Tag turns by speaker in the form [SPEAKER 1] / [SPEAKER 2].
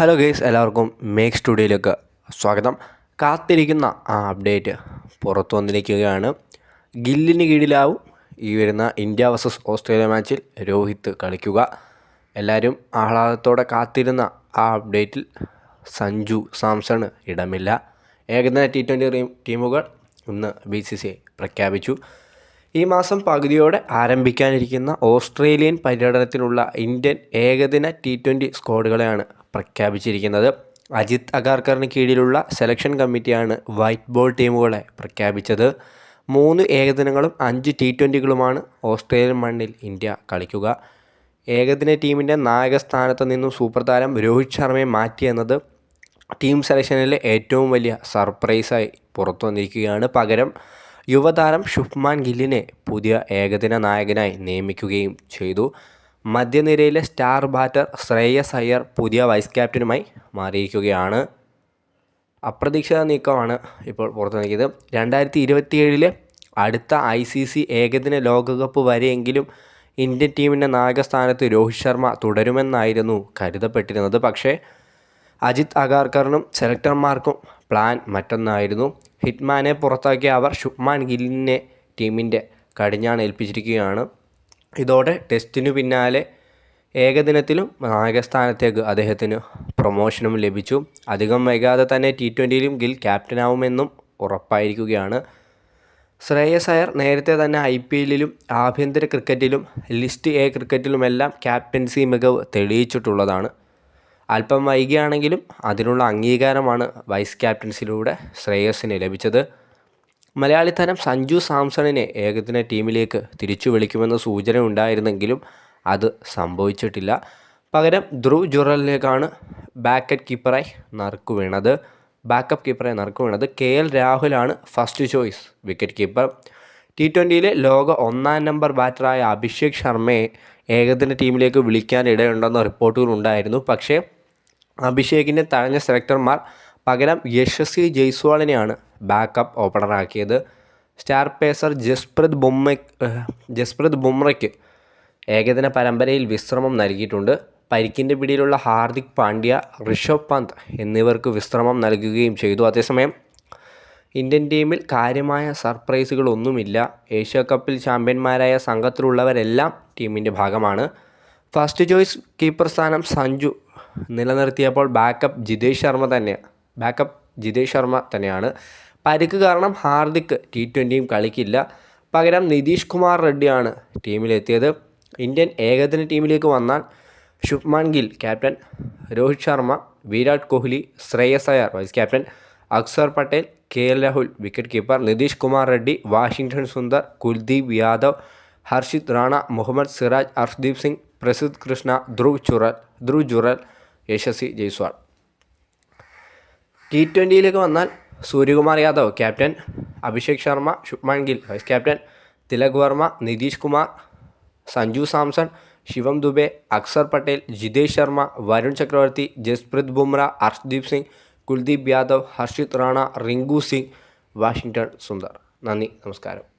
[SPEAKER 1] Hello guys എല്ലാവർക്കും make സ്റ്റുഡിയോയിലേക്ക് സ്വാഗതം. കാത്തിരിക്കുന്ന ആ അപ്ഡേറ്റ് പുറത്തു വന്നിരിക്കുകയാണ്. ഗില്ലിന് കീഴിലാവും ഈ വരുന്ന ഇന്ത്യ വേഴ്സസ് ഓസ്ട്രേലിയ മാച്ചിൽ രോഹിത് കളിക്കുക. എല്ലാവരും ആഹ്ലാദത്തോടെ കാത്തിരുന്ന ആ അപ്ഡേറ്റിൽ സഞ്ജു സാംസണ് ഇടമില്ല. ഏകദിന ടി ട്വന്റി ടീമുകൾ ഇന്ന് ബി സി സി പ്രഖ്യാപിച്ചു. ഈ മാസം പകുതിയോടെ ആരംഭിക്കാനിരിക്കുന്ന ഓസ്ട്രേലിയൻ പര്യടനത്തിലുള്ള ഇന്ത്യൻ ഏകദിന ടി ട്വന്റി സ്ക്വാഡുകളെയാണ് പ്രഖ്യാപിച്ചിരിക്കുന്നത്. അജിത് അഗാർക്കറിന് കീഴിലുള്ള സെലക്ഷൻ കമ്മിറ്റിയാണ് വൈറ്റ് ബോൾ ടീമുകളെ പ്രഖ്യാപിച്ചത്. മൂന്ന് ഏകദിനങ്ങളും അഞ്ച് ടി ട്വന്റികളുമാണ് ഓസ്ട്രേലിയൻ മണ്ണിൽ ഇന്ത്യ കളിക്കുക. ഏകദിന ടീമിന്റെ നായകസ്ഥാനത്ത് നിന്നും സൂപ്പർ താരം രോഹിത് ശർമ്മയെ മാറ്റിയെന്നത് ടീം സെലക്ഷനിലെ ഏറ്റവും വലിയ സർപ്രൈസായി പുറത്തു വന്നിരിക്കുകയാണ്. പകരം യുവതാരം ശുഭ്മാൻ ഗില്ലിനെ പുതിയ ഏകദിന നായകനായി നിയമിക്കുകയും ചെയ്തു. മധ്യനിരയിലെ സ്റ്റാർ ബാറ്റർ ശ്രേയസ് അയ്യർ പുതിയ വൈസ് ക്യാപ്റ്റനുമായി മാറിയിരിക്കുകയാണ്. അപ്രതീക്ഷിത നീക്കമാണ് ഇപ്പോൾ പുറത്തു നൽകിയത് രണ്ടായിരത്തി ഇരുപത്തിയേഴിലെ അടുത്ത ഐ സി സി ഏകദിന ലോകകപ്പ് വരെയെങ്കിലും ഇന്ത്യൻ ടീമിന്റെ നായകസ്ഥാനത്ത് രോഹിത് ശർമ്മ തുടരുമെന്നായിരുന്നു കരുതപ്പെട്ടിരുന്നത്. പക്ഷേ അജിത് അഗാർക്കറിനും സെലക്ടർമാർക്കും പ്ലാൻ മറ്റൊന്നായിരുന്നു. ഹിറ്റ്മാനെ പുറത്താക്കിയ അവർ ശുഭ്മാൻ ഗില്ലിനെ ടീമിന്റെ കടിഞ്ഞാണ് ഏൽപ്പിച്ചിരിക്കുകയാണ്. ഇതോടെ ടെസ്റ്റിനു പിന്നാലെ ഏകദിനത്തിലും നായകസ്ഥാനത്തേക്ക് അദ്ദേഹത്തിന് പ്രൊമോഷനും ലഭിച്ചു. അധികം വൈകാതെ തന്നെ ടി ട്വന്റിയിലും ഗിൽ ക്യാപ്റ്റനാവുമെന്നും ഉറപ്പായിരിക്കുകയാണ്. ശ്രേയസ് അയർ നേരത്തെ തന്നെ ഐ പി എല്ലിലും ആഭ്യന്തര ക്രിക്കറ്റിലും ലിസ്റ്റ് എ ക്രിക്കറ്റിലുമെല്ലാം ക്യാപ്റ്റൻസി മികവ് തെളിയിച്ചിട്ടുള്ളതാണ്. അല്പം വൈകിയാണെങ്കിലും അതിനുള്ള അംഗീകാരമാണ് വൈസ് ക്യാപ്റ്റൻസിലൂടെ ശ്രേയസിന് ലഭിച്ചത്. മലയാളി താരം സഞ്ജു സാംസണിനെ ഏകദിന ടീമിലേക്ക് തിരിച്ചു വിളിക്കുമെന്ന സൂചന ഉണ്ടായിരുന്നെങ്കിലും അത് സംഭവിച്ചിട്ടില്ല. പകരം ധ്രുവ് ജുറലിലേക്കാണ് ബാക്കറ്റ് കീപ്പറായി നറുക്കു വീണത്. ബാക്കപ്പ് കീപ്പറായി നറുക്കു വീണത് K L രാഹുലാണ് first choice wicket keeper T ട്വന്റിയിലെ ലോക ഒന്നാം നമ്പർ ബാറ്ററായ അഭിഷേക് ശർമ്മയെ ഏകദിന ടീമിലേക്ക് വിളിക്കാൻ ഇടയുണ്ടെന്ന റിപ്പോർട്ടുകൾ ഉണ്ടായിരുന്നു. പക്ഷേ അഭിഷേകിനെ തഴഞ്ഞ സെലക്ടർമാർ പകരം യശസ്വി ജയ്സ്വാളിനെയാണ് ബാക്കപ്പ് ഓപ്പണറാക്കിയത് സ്റ്റാർ പേസർ ജസ്പ്രീത് ബുമ്മ ജസ്പ്രീത് ബുംറയ്ക്ക് ഏകദിന പരമ്പരയിൽ വിശ്രമം നൽകിയിട്ടുണ്ട്. പരിക്കിന്റെ പിടിയിലുള്ള ഹാർദിക് പാണ്ഡ്യ ഋഷഭ് പന്ത് എന്നിവർക്ക് വിശ്രമം നൽകുകയും ചെയ്തു. അതേസമയം ഇന്ത്യൻ ടീമിൽ കാര്യമായ സർപ്രൈസുകളൊന്നുമില്ല. ഏഷ്യ കപ്പിൽ ചാമ്പ്യന്മാരായ സംഘത്തിലുള്ളവരെല്ലാം ടീമിന്റെ ഭാഗമാണ്. ഫസ്റ്റ് ചോയ്സ് കീപ്പർ സ്ഥാനം സഞ്ജു നിലനിർത്തിയപ്പോൾ ബാക്കപ്പ് ജിതേഷ് ശർമ്മ തന്നെ ബാക്കപ്പ് ജിതേഷ് ശർമ്മ തന്നെയാണ്. പരിക്ക് കാരണം ഹാർദിക് ടി ട്വന്റിയും കളിക്കില്ല. പകരം നിതീഷ് കുമാർ റെഡ്ഡിയാണ് ടീമിലെത്തിയത്. ഇന്ത്യൻ ഏകദിന ടീമിലേക്ക് വന്നാൽ Shubman Gill captain Rohit Sharma Virat Kohli Shreyas Iyer vice captain Axar Patel K L Rahul wicket keeper Nitish Kumar Reddy Washington Sundar Kuldeep Yadav Harshit Rana Mohammed Siraj Arshdeep Singh Prasidh Krishna Dhruv Jurel Dhruv Jurel Yashasvi Jaiswal. T ട്വന്റിയിലേക്ക് വന്നാൽ Suryakumar Yadav captain Abhishek Sharma Shubman Gill vice captain Tilak Varma Nitish Kumar Sanju Samson Shivam Dube Axar Patel Jitesh Sharma Varun Chakravarthy Jasprit Bumrah Arshdeep Singh Kuldeep Yadav Harshit Rana Rinku Singh Washington Sundar. നന്ദി നമസ്കാരം.